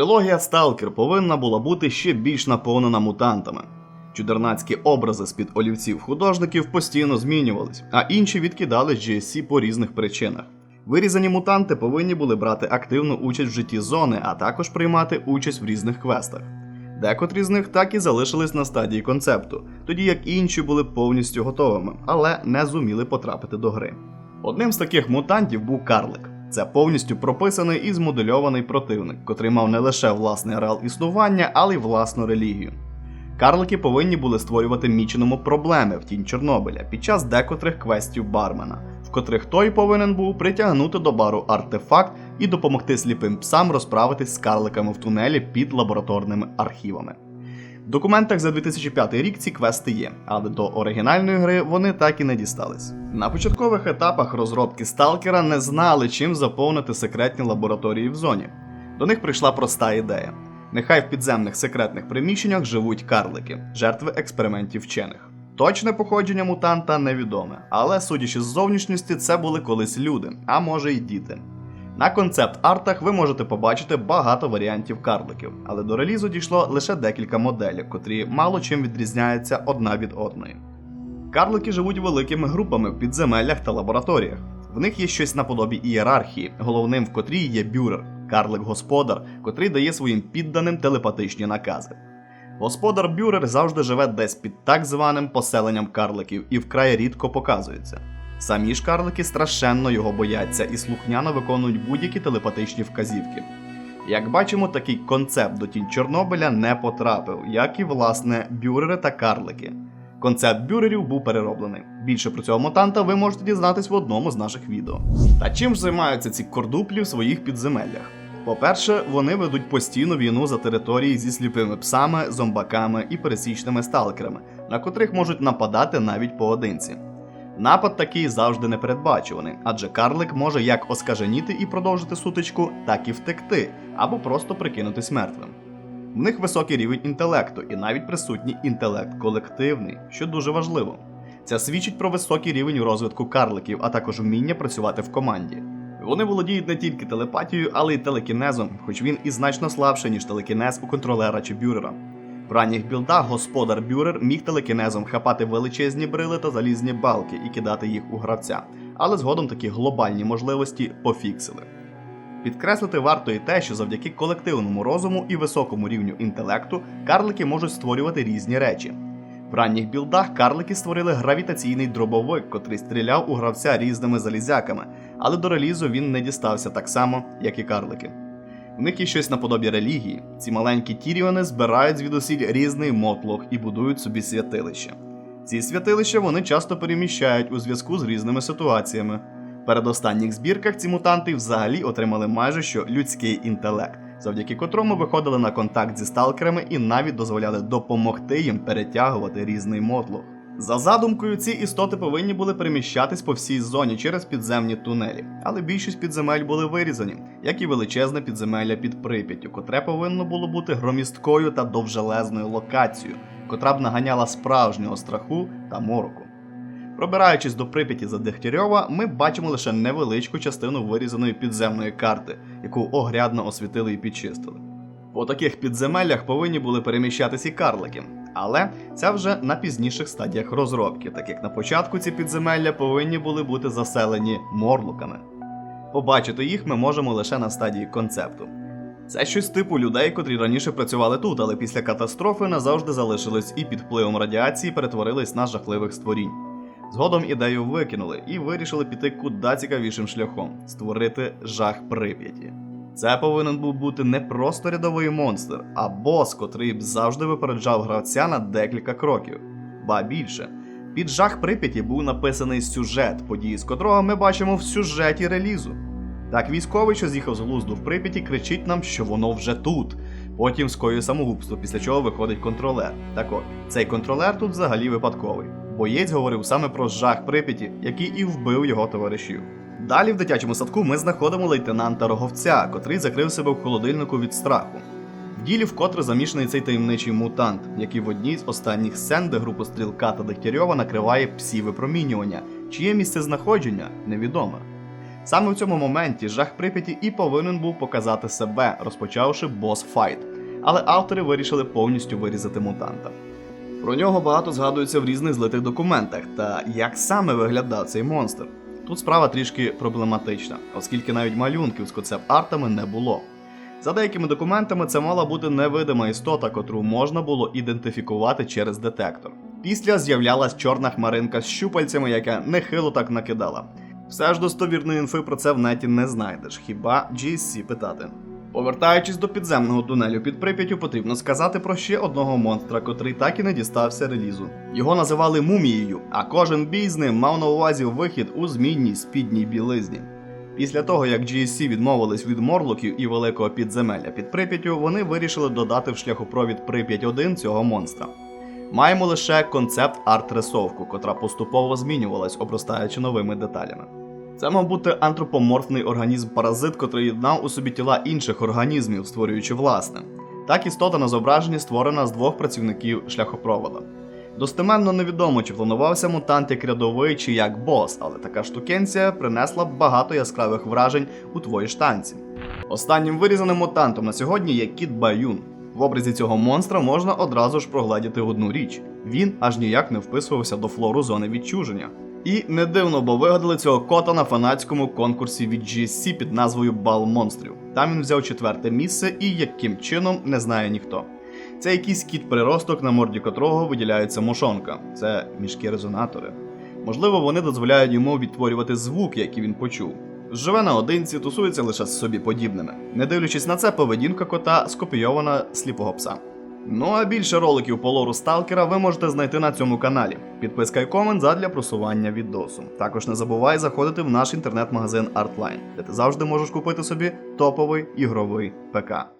Трилогія Сталкер повинна була бути ще більш наповнена мутантами. Чудернацькі образи з-під олівців художників постійно змінювались, а інші відкидали GSC по різних причинах. Вирізані мутанти повинні були брати активну участь в житті зони, а також приймати участь в різних квестах. Декотрі з них так і залишились на стадії концепту, тоді як інші були повністю готовими, але не зуміли потрапити до гри. Одним з таких мутантів був Карлик. Це повністю прописаний і змодельований противник, котрий мав не лише власний ареал існування, але й власну релігію. Карлики повинні були створювати міченому проблеми в тінь Чорнобиля під час декотрих квестів бармена, в котрих той повинен був притягнути до бару артефакт і допомогти сліпим псам розправитись з карликами в тунелі під лабораторними архівами. В документах за 2005 рік ці квести є, але до оригінальної гри вони так і не дістались. На початкових етапах розробки Сталкера не знали, чим заповнити секретні лабораторії в зоні. До них прийшла проста ідея. Нехай в підземних секретних приміщеннях живуть карлики, жертви експериментів вчених. Точне походження мутанта невідоме, але судячи з зовнішності, це були колись люди, а може й діти. На концепт-артах ви можете побачити багато варіантів карликів, але до релізу дійшло лише декілька моделей, котрі мало чим відрізняються одна від одної. Карлики живуть великими групами в підземеллях та лабораторіях. В них є щось наподобі ієрархії, головним в котрій є бюрер, карлик-господар, котрий дає своїм підданим телепатичні накази. Господар бюрер завжди живе десь під так званим поселенням карликів і вкрай рідко показується. Самі ж карлики страшенно його бояться і слухняно виконують будь-які телепатичні вказівки. Як бачимо, такий концепт до тінь Чорнобиля не потрапив, як і власне бюрери та карлики. Концепт бюрерів був перероблений. Більше про цього мутанта ви можете дізнатись в одному з наших відео. Та чим ж займаються ці кордуплі в своїх підземеллях? По-перше, вони ведуть постійну війну за території зі сліпими псами, зомбаками і пересічними сталкерами, на котрих можуть нападати навіть поодинці. Напад такий завжди непередбачуваний, адже карлик може як оскаженіти і продовжити сутичку, так і втекти, або просто прикинутись мертвим. В них високий рівень інтелекту і навіть присутній інтелект колективний, що дуже важливо. Це свідчить про високий рівень розвитку карликів, а також вміння працювати в команді. Вони володіють не тільки телепатією, але й телекінезом, хоч він і значно слабший, ніж телекінез у контролера чи бюрера. В ранніх білдах господар бюрер міг телекінезом хапати величезні брили та залізні балки і кидати їх у гравця, але згодом такі глобальні можливості пофіксили. Підкреслити варто і те, що завдяки колективному розуму і високому рівню інтелекту карлики можуть створювати різні речі. В ранніх білдах карлики створили гравітаційний дробовик, котрий стріляв у гравця різними залізяками, але до релізу він не дістався так само, як і карлики. В них є щось наподобі релігії. Ці маленькі тіріони збирають звідусіль різний мотлох і будують собі святилища. Ці святилища вони часто переміщають у зв'язку з різними ситуаціями. В передостанніх збірках ці мутанти взагалі отримали майже що людський інтелект, завдяки котрому виходили на контакт зі сталкерами і навіть дозволяли допомогти їм перетягувати різний мотлох. За задумкою, ці істоти повинні були переміщатись по всій зоні через підземні тунелі, але більшість підземель були вирізані, як і величезне підземелля під Прип'яттю, котре повинно було бути громісткою та довжелезною локацією, котра б наганяла справжнього страху та мороку. Пробираючись до Прип'яті за Дегтярьова, ми бачимо лише невеличку частину вирізаної підземної карти, яку огрядно освітили і підчистили. По таких підземеллях повинні були переміщатись і карлики, але це вже на пізніших стадіях розробки, так як на початку ці підземелля повинні були бути заселені морлуками. Побачити їх ми можемо лише на стадії концепту. Це щось типу людей, котрі раніше працювали тут, але після катастрофи назавжди залишились і під впливом радіації перетворились на жахливих створінь. Згодом ідею викинули і вирішили піти куди цікавішим шляхом створити жах Прип'яті. Це повинен був бути не просто рядовий монстр, а бос, котрий б завжди випереджав гравця на декілька кроків. Ба більше, під жах Прип'яті був написаний сюжет, події з котрого ми бачимо в сюжеті релізу. Так військовий, що з'їхав з глузду в Прип'яті, кричить нам, що воно вже тут. Потім скоює самогубство, після чого виходить контролер. Так от, цей контролер тут взагалі випадковий. Боєць говорив саме про жах Прип'яті, який і вбив його товаришів. Далі в дитячому садку ми знаходимо лейтенанта Роговця, котрий закрив себе в холодильнику від страху. В ділі вкотре замішаний цей таємничий мутант, який в одній з останніх сцен, де групу стрілка та Дегтярьова накриває псі випромінювання, чиє місце знаходження невідоме. Саме в цьому моменті жах Прип'яті і повинен був показати себе, розпочавши бос-файт. Але автори вирішили повністю вирізати мутанта. Про нього багато згадується в різних злитих документах, та як саме виглядав цей монстр. Тут справа трішки проблематична, оскільки навіть малюнків з концепт-артами не було. За деякими документами це мала бути невидима істота, котру можна було ідентифікувати через детектор. Після з'являлась чорна хмаринка з щупальцями, яка нехило так накидала. Все ж достовірної інфи про це в неті не знайдеш, хіба GSC питати. Повертаючись до підземного тунелю під Прип'яттю, потрібно сказати про ще одного монстра, котрий так і не дістався релізу. Його називали мумією, а кожен бій з ним мав на увазі вихід у змінній спідній білизні. Після того, як GSC відмовились від морлоків і великого підземелля під Прип'яттю, вони вирішили додати в шляхопровід Прип'ять 1 цього монстра. Маємо лише концепт арт-рисовку, котра поступово змінювалась, обростаючи новими деталями. Це мав бути антропоморфний організм-паразит, котрий єднав у собі тіла інших організмів, створюючи власне. Так істота на зображенні створена з двох працівників шляхопровода. Достеменно невідомо, чи планувався мутант як рядовий чи як бос, але така штукенція принесла б багато яскравих вражень у твоїй штанці. Останнім вирізаним мутантом на сьогодні є Кіт Баюн. В образі цього монстра можна одразу ж прогледіти одну річ: він аж ніяк не вписувався до флору зони відчуження. І не дивно, бо вигадали цього кота на фанатському конкурсі від GSC під назвою Бал монстрів. Там він взяв четверте місце і яким чином не знає ніхто. Це якийсь кіт приросток, на морді котрого виділяється мошонка. Це мішки резонатори. Можливо, вони дозволяють йому відтворювати звуки, які він почув. Живе наодинці, тусується лише з собі подібними. Не дивлячись на це, поведінка кота скопійована сліпого пса. Ну а більше роликів по лору Сталкера ви можете знайти на цьому каналі. Підписка і комент задля просування відосу. Також не забувай заходити в наш інтернет-магазин Artline, де ти завжди можеш купити собі топовий ігровий ПК.